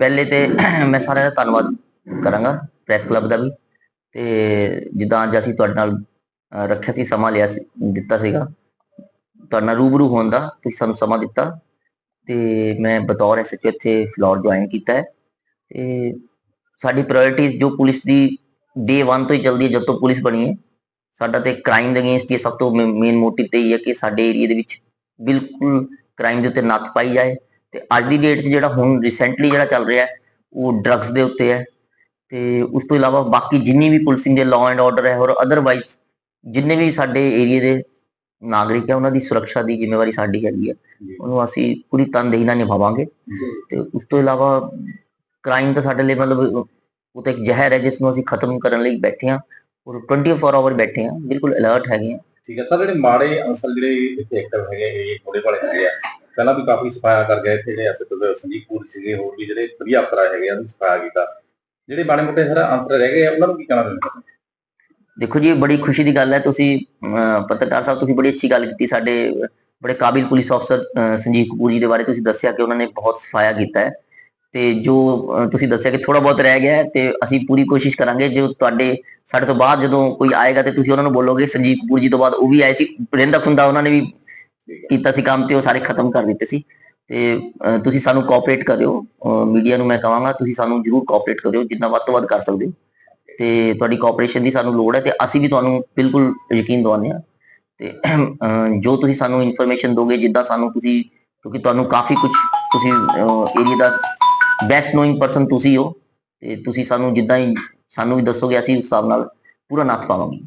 ਪਹਿਲੇ ਤੇ ਮੈਂ ਸਾਰਿਆਂ ਦਾ ਧੰਨਵਾਦ ਕਰਾਂਗਾ ਪ੍ਰੈਸ ਕਲੱਬ ਦਾ ਵੀ। ਤੇ ਜਿੱਦਾਂ ਅੱਜ ਅਸੀਂ ਤੁਹਾਡੇ ਨਾਲ ਰੱਖਿਆ ਸੀ, ਸਮਾਂ ਲਿਆ ਸੀ, ਦਿੱਤਾ ਸੀਗਾ। ਤੁਹਾਡੇ ਨਾਲ ਰੂਬਰੂ ਹੋਣ ਦਾ ਤੁਸੀਂ ਸਾਨੂੰ ਸਮਾਂ ਦਿੱਤਾ। ਤੇ ਮੈਂ ਬਤੌਰ ਐਸਐਚਓ ਇੱਥੇ ਫਲੋਰ ਜੁਆਇਨ ਕੀਤਾ ਹੈ। ਤੇ ਸਾਡੀ ਪ੍ਰਾਇੋਰਟੀਜ਼ ਜੋ ਪੁਲਿਸ ਦੀ ਡੇ 1 ਤੋਂ ਹੀ ਚੱਲਦੀ ਹੈ, ਜਦ ਤੋਂ ਪੁਲਿਸ ਬਣੀ ਹੈ, ਸਾਡਾ ਤੇ ਕ੍ਰਾਈਮ ਦੇ ਅਗੇਂਸਟ ਇਹ ਸਭ ਤੋਂ ਮੇਨ ਮੋਟਿਵ ਤੇ ਹੀ ਹੈ ਕਿ ਸਾਡੇ ਏਰੀਆ ਦੇ ਵਿੱਚ ਬਿਲਕੁਲ ਕ੍ਰਾਈਮ ਦੇ ਉੱਤੇ ਨੱਥ ਪਾਈ ਜਾਏ। ਤੇ ਅੱਜ ਦੀ ਡੇਟ 'ਚ ਜਿਹੜਾ ਹੁਣ ਰੀਸੈਂਟਲੀ ਜਿਹੜਾ ਚੱਲ ਰਿਹਾ ਉਹ ਡਰੱਗਸ ਦੇ ਉੱਤੇ ਹੈ ਤੇ ਉਸ ਤੋਂ ਇਲਾਵਾ ਬਾਕੀ ਜਿੰਨੀ ਵੀ ਪੁਲਿਸਿੰਗ ਦੇ ਲਾਅ ਐਂਡ ਆਰਡਰ ਹੈ ਔਰ ਅਦਰਵਾਈਜ਼ ਜਿੰਨੇ ਵੀ ਸਾਡੇ ਏਰੀਆ ਦੇ ਨਾਗਰਿਕ ਹੈ ਉਹਨਾਂ ਦੀ ਸੁਰੱਖਿਆ ਦੀ ਜ਼ਿੰਮੇਵਾਰੀ ਸਾਡੀ ਹੈਗੀ ਹੈ। ਉਹਨੂੰ ਅਸੀਂ ਪੂਰੀ ਤਨਦੇਹੀ ਨਾਲ ਨਿਭਾਵਾਂਗੇ ਤੇ ਉਸ ਤੋਂ ਇਲਾਵਾ ਕ੍ਰਾਈਮ ਤਾਂ ਸਾਡੇ ਲਈ ਮਤਲਬ ਉਹ ਤਾਂ ਇੱਕ ਜ਼ਹਿਰ ਹੈ ਜਿਸ ਨੂੰ ਅਸੀਂ ਖਤਮ ਕਰਨ ਲਈ ਬੈਠੇ ਹਾਂ ਔਰ 24 ਆਵਰ ਬੈਠੇ ਹਾਂ। ਬਿਲਕੁਲ ਅਲਰਟ ਹੈਗੇ ਹਾਂ। ਠੀਕ ਹੈ ਸਰ ਜਿਹੜੇ ਮਾੜੇ ਅੰਸਰ ਜਿਹੜੇ ਇੱਥੇ ਐਕਟਿਵ ਹੈਗੇ ਇਹ ਥੋੜੇ ਵਾਲੇ ਹੈਗੇ ਆ। ਪਹਿਲਾਂ ਵੀ ਕਾਫੀ ਸਫਾਇਆ ਕਰ ਗਏ ਇੱਥੇ ਜਿਹੜੇ ਐਸਐਚਓ ਸੰਜੀਵਪੁਰ ਸੀਗੇ, ਹੋਰ ਵੀ ਜਿਹੜੇ ਵਧੀਆ ਅਫਸਰ ਹੈਗੇ ਆ, ਉਹਨੂੰ ਸਫਾਇਆ ਕੀਤਾ। ਜਿਹੜੇ ਮਾੜੇ ਮੋਟੇ ਸਰ ਅੰਸਰ ਰਹਿ ਗਏ ਆ, ਉਹਨਾਂ ਨੂੰ ਕੀ ਕਹਿਣਾ ਚਾਹੁੰਦੇ ਦੇਖੋ ਜੀ ਬੜੀ ਖੁਸ਼ੀ ਦੀ ਗੱਲ ਹੈ, ਤੁਸੀਂ ਪੱਤਰਕਾਰ ਸਾਹਿਬ, ਤੁਸੀਂ ਬੜੀ ਅੱਛੀ ਗੱਲ ਕੀਤੀ, ਸਾਡੇ ਬੜੇ ਕਾਬਿਲ ਪੁਲਿਸ ਅਫਸਰ ਸੰਜੀਵ ਕਪੂਰ ਜੀ ਦੇ ਬਾਰੇ ਤੁਸੀਂ ਦੱਸਿਆ ਕਿ ਉਹਨਾਂ ਨੇ ਬਹੁਤ ਸਫਾਇਆ ਕੀਤਾ ਹੈ। ਤੇ ਜੋ ਤੁਸੀਂ ਦੱਸਿਆ ਕਿ ਥੋੜਾ ਬਹੁਤ ਰਹਿ ਗਿਆ ਹੈ, ਤੇ ਅਸੀਂ ਪੂਰੀ ਕੋਸ਼ਿਸ਼ ਕਰਾਂਗੇ, ਜੋ ਤੁਹਾਡੇ, ਸਾਡੇ ਤੋਂ ਬਾਅਦ ਜਦੋਂ ਕੋਈ ਆਏਗਾ ਤੇ ਤੁਸੀਂ ਉਹਨਾਂ ਨੂੰ ਬੋਲੋਗੇ, ਸੰਜੀਵ ਕਪੂਰ ਜੀ ਤੋਂ ਬਾਅਦ ਉਹ ਵੀ ਆਏ ਸੀ ਰਿੰਦਾ ਖੁੰਦਾ ਉਹਨਾਂ ਨੇ ਵੀ ਕੀਤਾ ਸੀ ਕੰਮ ਤੇ ਉਹ ਸਾਰੇ ਖਤਮ ਕਰ ਦਿੱਤੇ ਸੀ। ਤੇ ਤੁਸੀਂ ਸਾਨੂੰ ਕੋਆਪਰੇਟ ਕਰਿਓ। ਮੀਡੀਆ ਨੂੰ ਮੈਂ ਕਹਾਂਗਾ ਤੁਸੀਂ ਸਾਨੂੰ ਜਰੂਰ ਕੋਆਪਰੇਟ ਕਰਿਓ, ਜਿੰਨਾ ਵੱਧ ਤੋਂ ਵੱਧ ਕਰ ਸਕਦੇ ਹੋ। ਤੇ ਤੁਹਾਡੀ ਕੋਆਪਰੇਸ਼ਨ ਦੀ ਸਾਨੂੰ ਲੋੜ ਹੈ ਤੇ ਅਸੀਂ ਵੀ ਤੁਹਾਨੂੰ ਬਿਲਕੁਲ ਯਕੀਨ ਦਿਵਾਉਂਦੇ ਹਾਂ। ਤੇ ਜੋ ਤੁਸੀਂ ਸਾਨੂੰ ਇਨਫੋਰਮੇਸ਼ਨ ਦੋਗੇ, ਜਿੱਦਾਂ ਸਾਨੂੰ ਤੁਸੀਂ, ਕਿਉਂਕਿ ਤੁਹਾਨੂੰ ਕਾਫੀ ਕੁਝ ਤੁਸੀਂ ਏਰੀਆ ਦਾ ਬੈਸਟ ਨੋਇੰਗ ਪਰਸਨ ਤੁਸੀਂ ਹੋ, ਤੇ ਤੁਸੀਂ ਸਾਨੂੰ ਜਿੱਦਾਂ ਹੀ ਸਾਨੂੰ ਵੀ ਦੱਸੋਗੇ, ਅਸੀਂ ਉਸ ਹਿਸਾਬ ਨਾਲ ਪੂਰਾ ਨੱਥ ਪਾਵਾਂਗੇ।